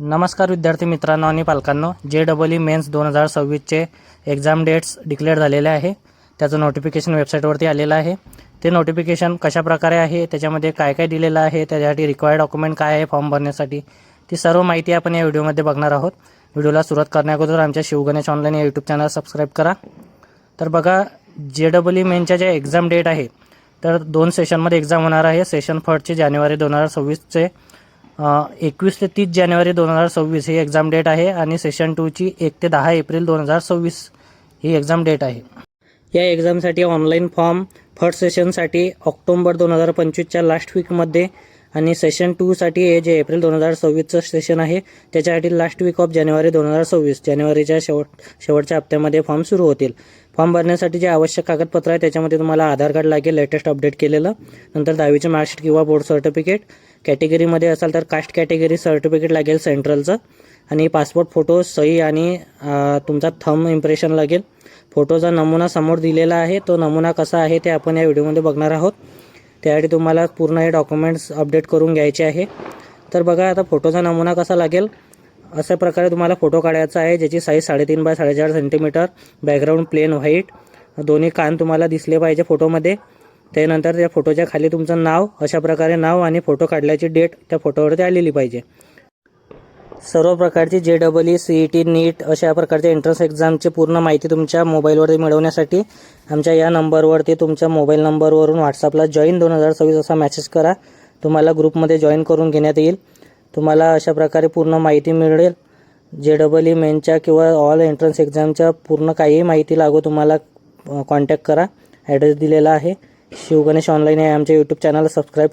नमस्कार विद्यार्थी मित्रांनो आणि पालकांनो जे डबल ई मेन्स दोन हजार सव्वीसचे एक्झाम डेट्स डिक्लेअर झालेले आहे. त्याचं नोटिफिकेशन वेबसाईटवरती आलेलं आहे. ते नोटिफिकेशन कशा प्रकारे आहे त्याच्यामध्ये काय काय दिलेलं आहे त्याच्यासाठी रिक्वायर्ड डॉक्युमेंट काय आहे फॉर्म भरण्यासाठी ती सर्व माहिती आपण या व्हिडिओमध्ये बघणार आहोत. व्हिडिओला सुरुवात करण्याअगोदर आमच्या शिवगणेश ऑनलाईन या यूट्यूब चॅनल सबस्क्राईब करा. तर बघा जे डबल ई मेनच्या ज्या एक्झाम डेट आहे तर दोन सेशनमध्ये एक्झाम होणार आहे. सेशन फर्स्टचे जानेवारी दोन हजार सव्वीसचे. एकवीस ते तीस जानेवारी दोन हजार सव्वीस ही एक्झाम डेट आहे आणि सेशन टूची एक ते दहा एप्रिल दोन हजार सव्वीस ही एक्झाम डेट आहे. या एक्झामसाठी ऑनलाईन फॉर्म फर्स्ट सेशनसाठी ऑक्टोंबर दोन हजार पंचवीसच्या लास्ट वीकमध्ये आणि सेशन टूसाठी हे जे एप्रिल दोन हजार सव्वीसचं सेशन आहे त्याच्यासाठी लास्ट वीक ऑफ जानेवारी दोन हजार सव्वीस जानेवारीच्या शेवट शेवटच्या हप्त्यामध्ये फॉर्म सुरू होतील. फॉर्म भरण्यासाठी जे आवश्यक कागदपत्र आहे त्याच्यामध्ये तुम्हाला आधार कार्ड लागेल लेटेस्ट अपडेट केलेलं. नंतर दहावीचे मार्कशीट किंवा बोर्ड सर्टिफिकेट कॅटेगरीमध्ये असाल तर कास्ट कॅटेगरी सर्टिफिकेट लागेल सेंट्रलचं आणि पासपोर्ट फोटो सही आणि तुमचा थंब इम्प्रेशन लागेल. फोटोचा नमुना समोर दिलेला आहे तो नमुना कसा आहे ते आपण या व्हिडिओमध्ये बघणार आहोत. त्यासाठी तुम्हाला पूर्ण हे डॉक्युमेंट्स अपडेट करून घ्यायचे आहे. तर बघा आता फोटोचा नमुना कसा लागेल? अशा प्रकारे तुम्हाला फोटो काढायचा आहे ज्याची साईज साडेतीन बाय साडेचार सेंटीमीटर बॅकग्राऊंड प्लेन व्हाईट दोन्ही कान तुम्हाला दिसले पाहिजे फोटोमध्ये त्यानंतर त्या फोटोच्या खाली तुमचं नाव अशा प्रकारे नाव आणि फोटो काढल्याची डेट त्या फोटोवरती आलेली पाहिजे. सर्व प्रकारची जे double E C E T NEET अशा प्रकारच्या एंट्रन्स एक्झामची पूर्ण माहिती तुमच्या मोबाईलवरती मिळवण्यासाठी आमच्या या नंबरवरती तुमच्या मोबाईल नंबरवरून व्हॉट्सअपला जॉईन दोन हजार सव्वीस असा मॅसेज करा. तुम्हाला ग्रुपमध्ये जॉईन करून घेण्यात येईल. तुम्हाला अशा प्रकारे पूर्ण माहिती मिळेल. जे डबल ई मेनच्या किंवा ऑल एंट्रन्स एक्झामच्या पूर्ण काहीही माहिती लागू तुम्हाला कॉन्टॅक्ट करा. ॲड्रेस दिलेला आहे. शिवगणेश ऑनलाईन आहे. आमच्या यूट्यूब चॅनलला सबस्क्राईब